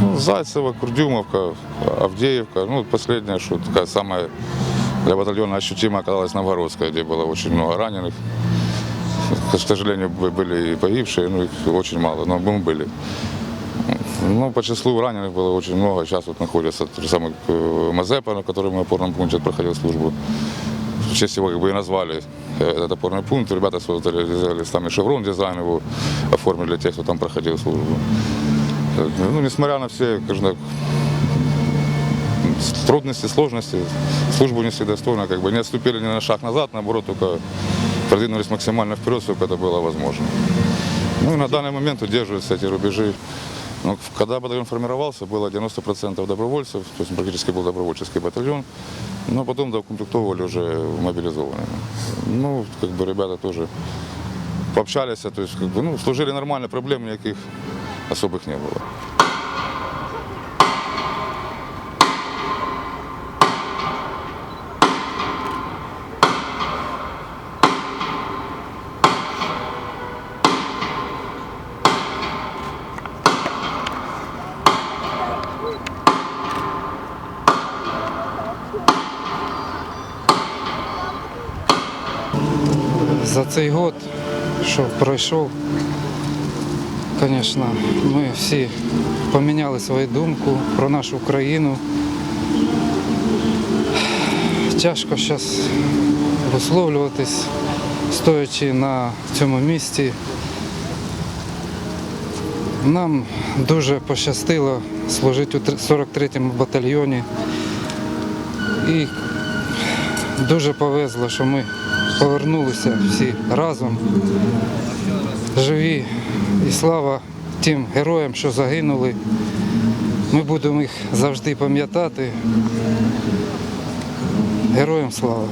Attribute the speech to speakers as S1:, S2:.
S1: Ну, Зайцево, Курдюмовка, Авдеевка. Ну, последняя, что такая самая для батальона ощутимая оказалась Новгородская, где было очень много раненых. К сожалению, б- были и погибшие, ну, их очень мало, но мы были. Ну, по числу раненых было очень много. Сейчас вот находится тот же самый э, Мазепа, на котором на опорном пункте проходил службу. В честь его как бы и назвали э, этот опорный пункт. Ребята создали, сделали там и шеврон дизайн его оформили для тех, кто там проходил службу. Ну, несмотря на все, скажем так, трудности, сложности, службу несли достойно, как бы не отступили ни на шаг назад, наоборот, только продвинулись максимально вперед, сколько это было возможно. Ну и на данный момент удерживаются эти рубежи. Ну, когда батальон формировался, было 90% добровольцев, то есть практически был добровольческий батальон, но потом доукомплектовывали уже мобилизованными. Ну, как бы ребята тоже пообщались, то есть как бы, ну, служили нормально, проблем никаких особых не было.
S2: За цей год, що пройшов, звісно, ми всі поміняли свою думку про нашу Україну. Тяжко зараз висловлюватись, стоячи на цьому місці. Нам дуже пощастило служити у 43-му батальйоні. І Дуже повезло, що ми повернулися всі разом, живі. І слава тим героям, що загинули. Ми будемо їх завжди пам'ятати. Героям слава!